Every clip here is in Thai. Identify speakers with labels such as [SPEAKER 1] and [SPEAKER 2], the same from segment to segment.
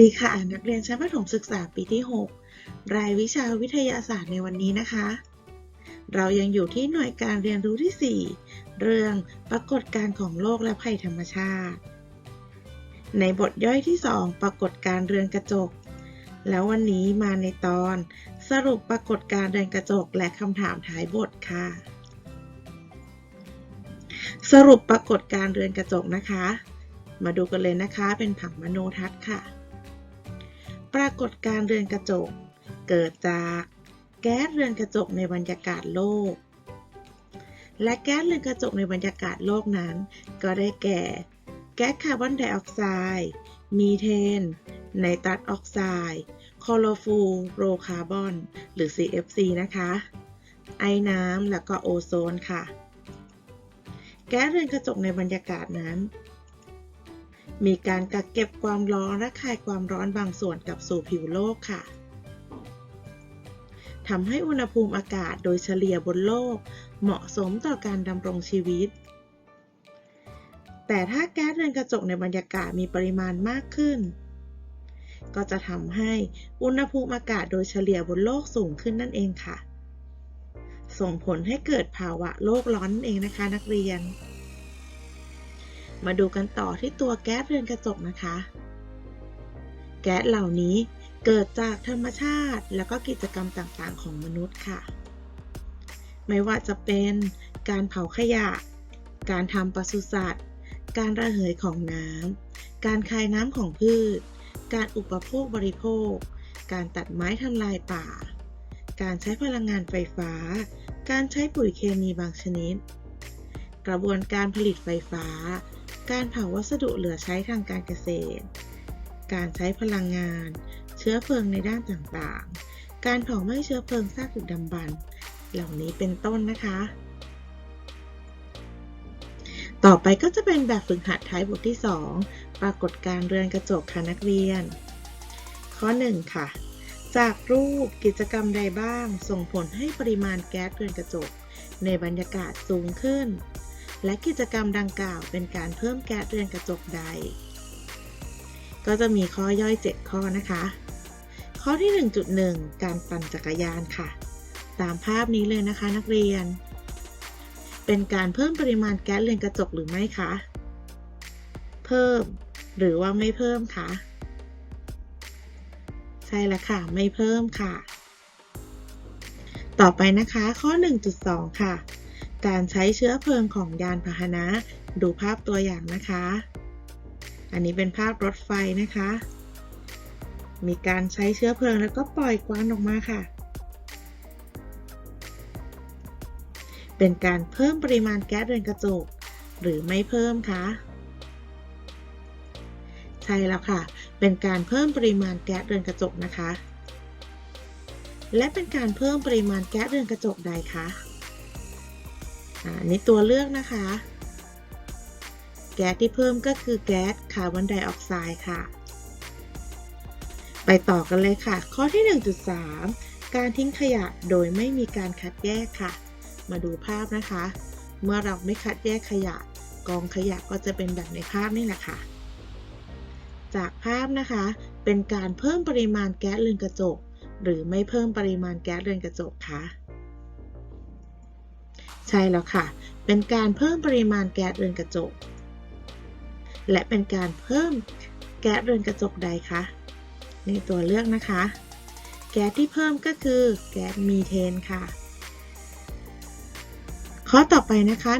[SPEAKER 1] ดีค่ะนักเรียนชั้นประถมศึกษาปีที่ 6 รายวิชาวิทยาศาสตร์ในวันนี้นะคะ เรายังอยู่ที่หน่วยการเรียนรู้ที่ 4 เรื่องปรากฏการณ์ของโลกและภัยธรรมชาติ ในบทย่อยที่ 2 ปรากฏการณ์เรือนกระจก แล้ววันนี้มาในตอน สรุปปรากฏการณ์เรือนกระจกและคำถามท้ายบทค่ะ สรุปปรากฏการณ์เรือนกระจกนะคะ มาดูกันเลยนะคะเป็นผังมโนทัศน์ค่ะ ปรากฏการเรือนกระจก เกิดจากแก๊สเรือนกระจกในบรรยากาศโลก และแก๊สเรือนกระจกในบรรยากาศโลกนั้น ก็ได้แก่ แก๊สคาร์บอนไดออกไซด์ มีเทน ไนตรัสออกไซด์ คลอโรฟูโรคาร์บอน หรือ CFC นะคะ ไอน้ำ และก็โอโซนค่ะ แก๊สเรือนกระจกในบรรยากาศนั้น มีการกักเก็บความร้อนและคายความร้อนบางส่วนกลับสู่ผิวโลกค่ะทำให้อุณหภูมิอากาศโดยเฉลี่ยบนโลก เหมาะสมต่อการดำรงชีวิต แต่ถ้าแก๊สเรือนกระจกในบรรยากาศมีปริมาณมากขึ้น ก็จะทำให้อุณหภูมิอากาศโดยเฉลี่ยบนโลกสูงขึ้นนั่นเองค่ะ ส่งผลให้เกิดภาวะโลกร้อนนั่นเองนะคะนักเรียน มาดูกันต่อที่ตัวแก๊สเรือนกระจกนะคะ แก๊สเหล่านี้เกิดจากธรรมชาติและก็กิจกรรมต่างๆ ของมนุษย์ค่ะ ไม่ว่าจะเป็นการเผาขยะ การทำปศุสัตว์ การระเหยของน้ำ การคายน้ำของพืช การอุปโภคบริโภค การตัดไม้ทำลายป่า การใช้พลังงานไฟฟ้า การใช้ปุ๋ยเคมีบางชนิด กระบวนการผลิตไฟฟ้า การเผาวัสดุเหลือใช้ทางการเกษตร การใช้พลังงาน เชื้อเพลิงในด้านต่างๆ การเผาไหม้เชื้อเพลิงซากดึกดำบรรพ์เหล่านี้เป็นต้นนะคะ ต่อไปก็จะเป็นแบบฝึกหัดท้ายบทที่ 2 ปรากฏการเรือนกระจกค่ะนักเรียน ข้อ 1 ค่ะ จากรูปกิจกรรมใดบ้าง ส่งผลให้ปริมาณแก๊สเรือนกระจก ในบรรยากาศสูงขึ้น และกิจกรรมดังกล่าวเป็นการเพิ่มแก๊สเรือนกระจกใด ก็จะมีข้อย่อย 7 ข้อนะคะ ข้อที่ 1.1 การปั่นจักรยานค่ะ ตามภาพนี้เลยนะคะนักเรียน เป็นการเพิ่มปริมาณแก๊สเรือนกระจกหรือไม่คะ เพิ่ม หรือว่าไม่เพิ่มคะใช่แล้วค่ะ ไม่เพิ่มค่ะ ต่อไปนะคะ ข้อ 1.2 ค่ะ การใช้เชื้อเพลิงของยานพาหนะ ดูภาพตัวอย่างนะคะ อันนี้เป็นภาพรถไฟนะคะ มีการใช้เชื้อเพลิงแล้วก็ปล่อยควันออกมาค่ะ เป็นการเพิ่มปริมาณแก๊สเรือนกระจก หรือไม่เพิ่มคะใช่แล้วค่ะ เป็นการเพิ่มปริมาณแก๊สเรือนกระจกนะคะ และเป็นการเพิ่มปริมาณแก๊สเรือนกระจกใดคะ อันนี้ตัวเลือกนะคะ แก๊สที่เพิ่มก็คือแก๊สคาร์บอนไดออกไซด์ค่ะ ไปต่อกันเลยค่ะ ข้อที่ 1.3 การทิ้งขยะโดยไม่มีการคัดแยกค่ะ มาดูภาพนะคะ เมื่อเราไม่คัดแยกขยะ กองขยะก็จะเป็นแบบในภาพนี่แหละค่ะ จากภาพนะคะ เป็นการเพิ่มปริมาณแก๊สเรือนกระจก หรือไม่เพิ่มปริมาณแก๊สเรือนกระจกคะ ใช่แล้วค่ะ เป็นการเพิ่มปริมาณแก๊สเรือนกระจก และเป็นการเพิ่มแก๊สเรือนกระจกใดคะนี่ตัวเลือกนะคะ แก๊สที่เพิ่มก็คือแก๊สมีเทนค่ะ ข้อต่อไปนะคะ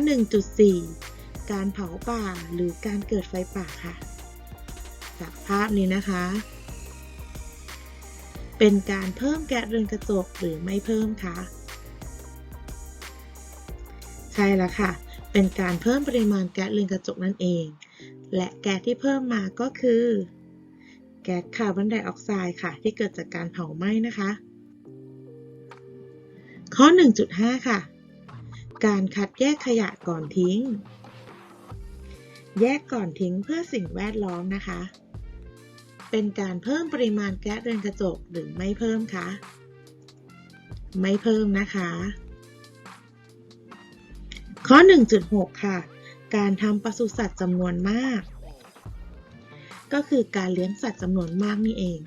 [SPEAKER 1] 1.4 การเผาป่าหรือการเกิดไฟป่าค่ะ จากภาพนี้นะคะ เป็นการเพิ่มแก๊สเรือนกระจกหรือไม่เพิ่มคะ ช่แล้วค่ะ เป็นการเพิ่มปริมาณแก๊สเรือนกระจกนั่นเอง และแก๊สที่เพิ่มมาก็คือ แก๊สคาร์บอนไดออกไซด์ค่ะ ที่เกิดจากการเผาไหม้นะคะ ข้อ 1.5 ค่ะ การคัดแยกขยะก่อนทิ้ง แยกก่อนทิ้งเพื่อสิ่งแวดล้อมนะคะ เป็นการเพิ่มปริมาณแก๊สเรือนกระจกหรือไม่เพิ่มคะ ไม่เพิ่มนะคะ ข้อ 1.6 ค่ะ การทำปศุสัตว์จำนวนมาก ก็คือการเลี้ยงสัตว์จำนวนมากนี่เอง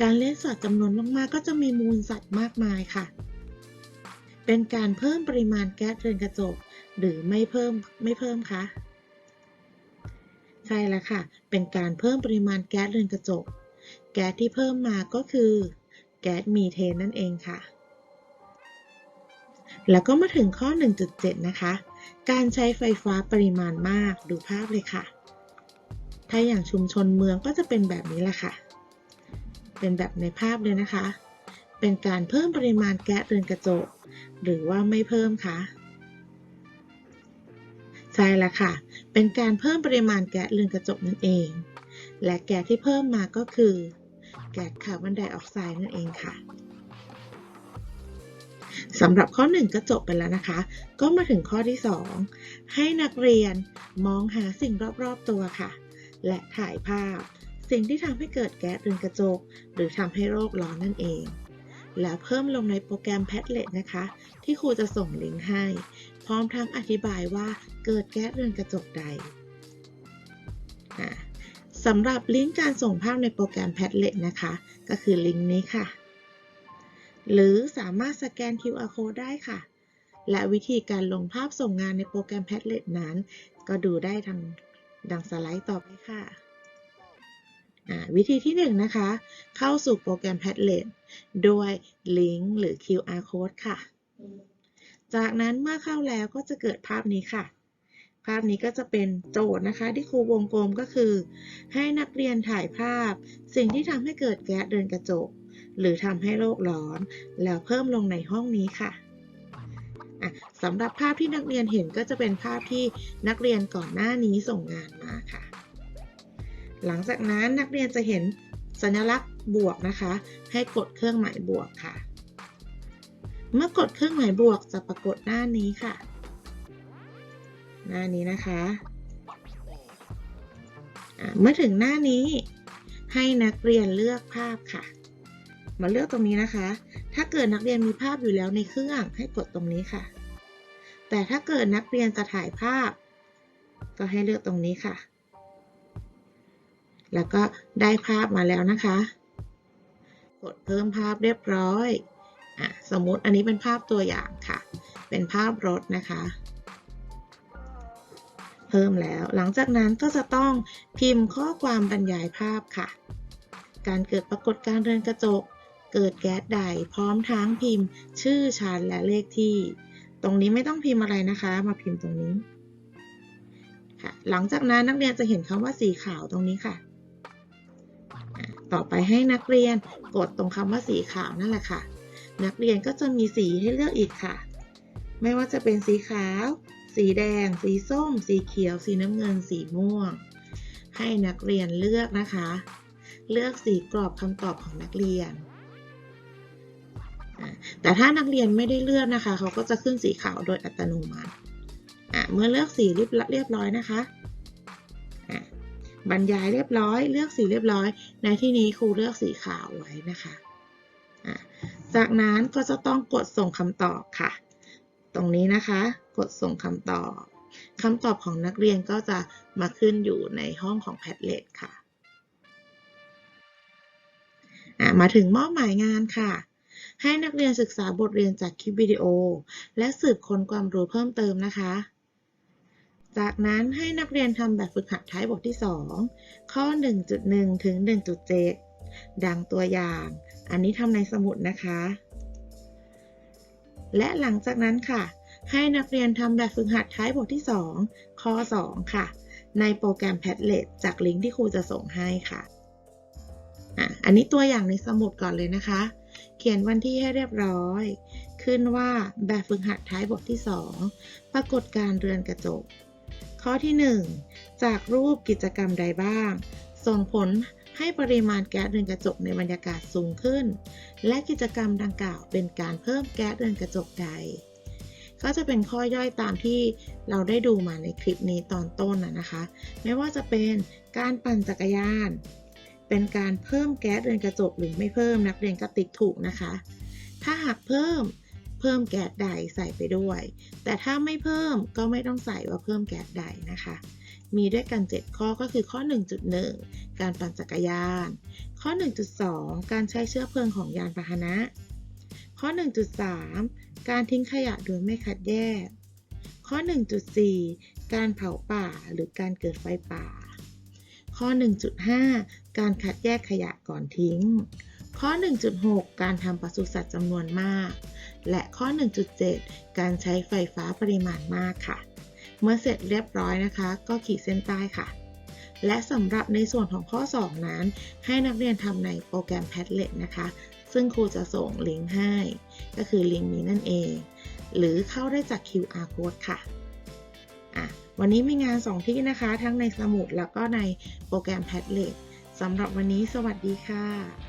[SPEAKER 1] การเลี้ยงสัตว์จำนวนมากๆ ก็จะมีมูลสัตว์มากมายค่ะ เป็นการเพิ่มปริมาณแก๊สเรือนกระจก หรือไม่เพิ่มไม่เพิ่มคะใช่แล้วค่ะ เป็นการเพิ่มปริมาณแก๊สเรือนกระจก แก๊สที่เพิ่มมาก็คือ แก๊สมีเทนนั่นเองค่ะ แล้วก็มาถึงข้อ 1.7 นะคะ การใช้ไฟฟ้าปริมาณมากดูภาพเลยค่ะ ถ้าอย่างชุมชนเมืองก็จะเป็นแบบนี้แหละค่ะ เป็นแบบในภาพเลยนะคะ เป็นการเพิ่มปริมาณแก๊สเรือนกระจก หรือว่าไม่เพิ่มคะใช่แล้วค่ะ เป็นการเพิ่มปริมาณแก๊สเรือนกระจกนั่นเอง และแก๊สที่เพิ่มมาก็คือ แก๊สคาร์บอนไดออกไซด์นั่นเองค่ะ สำหรับข้อ 1 ก็จบไปแล้วนะคะ ก็มาถึงข้อที่ 2 ให้นักเรียนมองหาสิ่งรอบๆตัวค่ะ และถ่ายภาพ สิ่งที่ทำให้เกิดแก๊สเรือนกระจก หรือทำให้โรคร้อนนั่นเอง แล้วเพิ่มลงในโปรแกรม Padlet นะคะ ที่ครูจะส่งลิงก์ให้ พร้อมทั้งอธิบายว่าเกิดแก๊สเรือนกระจกใดสำหรับลิงก์การส่งภาพในโปรแกรม Padlet นะคะ ก็คือลิงก์นี้ค่ะ หรือสามารถสแกน QR code ได้ค่ะ และวิธีการลงภาพส่งงานในโปรแกรม Padlet นั้น ก็ดูได้ทางดังสไลด์ต่อไปค่ะ วิธีที่1นะคะ เข้าสู่โปรแกรม Padlet ด้วยลิงก์หรือ QR code ค่ะ จากนั้นเมื่อเข้าแล้วก็จะเกิดภาพนี้ค่ะ ภาพนี้ก็จะเป็นโจทย์นะคะ ที่ครูวงกลมก็คือ ให้นักเรียนถ่ายภาพ สิ่งที่ทำให้เกิดแก๊สเรือนกระจก หรือทำให้โลกร้อน แล้วเพิ่มลงในห้องนี้ค่ะสำหรับภาพที่นักเรียนเห็นก็จะเป็นภาพที่นักเรียนก่อนหน้านี้ส่งงานมาค่ะ หลังจากนั้นนักเรียนจะเห็นสัญลักษณ์บวกนะคะ ให้กดเครื่องหมายบวกค่ะ เมื่อกดเครื่องหมายบวกจะปรากฏหน้านี้ค่ะ หน้านี้นะคะะเมื่อถึงหน้านี้ให้นักเรียนเลือกภาพค่ะ มาเลือกตรงนี้นะคะ ถ้าเกิดนักเรียนมีภาพอยู่แล้วในเครื่องให้กดตรงนี้ค่ะ แต่ถ้าเกิดนักเรียนจะถ่ายภาพ ก็ให้เลือกตรงนี้ค่ะ แล้วก็ได้ภาพมาแล้วนะคะ กดเพิ่มภาพเรียบร้อยอะสมมุติอันนี้เป็นภาพตัวอย่างค่ะ เป็นภาพรถนะคะเพิ่มแล้ว หลังจากนั้นก็จะต้องพิมพ์ข้อความบรรยายภาพค่ะ การเกิดปรากฏการณ์เรือนกระจก เกิดแก๊สใดพร้อมทั้งพิมพ์ชื่อชั้นและเลขที่ ตรงนี้ไม่ต้องพิมพ์อะไรนะคะ มาพิมพ์ตรงนี้ค่ะหลังจากนั้นนักเรียนจะเห็นคำว่าสีขาวตรงนี้ค่ะ ต่อไปให้นักเรียนกดตรงคำว่าสีขาวนั่นแหละค่ะ นักเรียนก็จะมีสีให้เลือกอีกค่ะ ไม่ว่าจะเป็นสีขาว สีแดง สีส้ม สีเขียว สีน้ำเงิน สีม่วง ให้นักเรียนเลือกนะคะ เลือกสีกรอบคำตอบของนักเรียน แต่ถ้านักเรียนไม่ได้เลือกนะคะ เขาก็จะขึ้นสีขาวโดยอัตโนมัติเมื่อเลือกสีเรียบเรียบร้อยนะคะะบรรยายเรียบร้อย เลือกสีเรียบร้อย ในที่นี้ครูเลือกสีขาวไว้นะคะะจากนั้นก็จะต้องกดส่งคำตอบค่ะ ตรงนี้นะคะ กดส่งคำตอบคำตอบของนักเรียนก็จะมาขึ้นอยู่ในห้องของ Padlet ค่ะอะ มาถึงมอบหมายงานค่ะ ให้นักเรียนศึกษาบทเรียนจากคลิปวิดีโอ และสืบค้นความรู้เพิ่มเติมนะคะ จากนั้นให้นักเรียนทำแบบฝึกหัดท้ายบทที่ 2 ข้อ 1.1 ถึง 1.7 ดังตัวอย่าง อันนี้ทำในสมุดนะคะ และหลังจากนั้นค่ะ ให้นักเรียนทำแบบฝึกหัดท้ายบทที่ 2 ข้อ 2 ค่ะ ในโปรแกรม Padlet จากลิงก์ที่ครูจะส่งให้ค่ะอะอันนี้ตัวอย่างในสมุดก่อนเลยนะคะ เขียนวันที่ให้เรียบร้อย ขึ้นว่าแบบฝึกหัดท้ายบทที่ 2 ปรากฏการเรือนกระจก ข้อที่ 1 จากรูปกิจกรรมใดบ้าง ส่งผลให้ปริมาณแก๊สเรือนกระจกในบรรยากาศสูงขึ้น และกิจกรรมดังกล่าวเป็นการเพิ่มแก๊สเรือนกระจกใด ก็จะเป็นข้อย่อยตามที่เราได้ดูมาในคลิปนี้ตอนต้นนะนะคะ ไม่ว่าจะเป็นการปั่นจักรยาน เป็นการเพิ่มแก๊สเรือนกระจกหรือไม่เพิ่มนักเรียนก็ติ๊กถูกนะคะ ถ้าหากเพิ่มเพิ่มแก๊สใดใส่ไปด้วย แต่ถ้าไม่เพิ่มก็ไม่ต้องใส่ว่าเพิ่มแก๊สใดนะคะ มีด้วยกัน 7 ข้อก็คือข้อ 1.1 การปั่นจักรยาน ข้อ 1.2 การใช้เชื้อเพลิงของยานพาหนะ ข้อ 1.3 การทิ้งขยะโดยไม่คัดแยก ข้อ 1.4 การเผาป่าหรือการเกิดไฟป่า ข้อ 1.5 การคัดแยกขยะก่อนทิ้ง ข้อ 1.6 การทำปศุสัตว์จำนวนมาก และข้อ 1.7 การใช้ไฟฟ้าปริมาณมากค่ะ เมื่อเสร็จเรียบร้อยนะคะ ก็ขีดเส้นใต้ค่ะ และสำหรับในส่วนของข้อ 2 นั้น ให้นักเรียนทำในโปรแกรม Padlet นะคะ ซึ่งครูจะส่งลิงก์ให้ ก็คือลิงก์นี้นั่นเอง หรือเข้าได้จาก QR code ค่ะ อะ วันนี้มีงาน2ที่นะคะ ทั้งในสมุดแล้วก็ในโปรแกรม Padlet สำหรับวันนี้สวัสดีค่ะ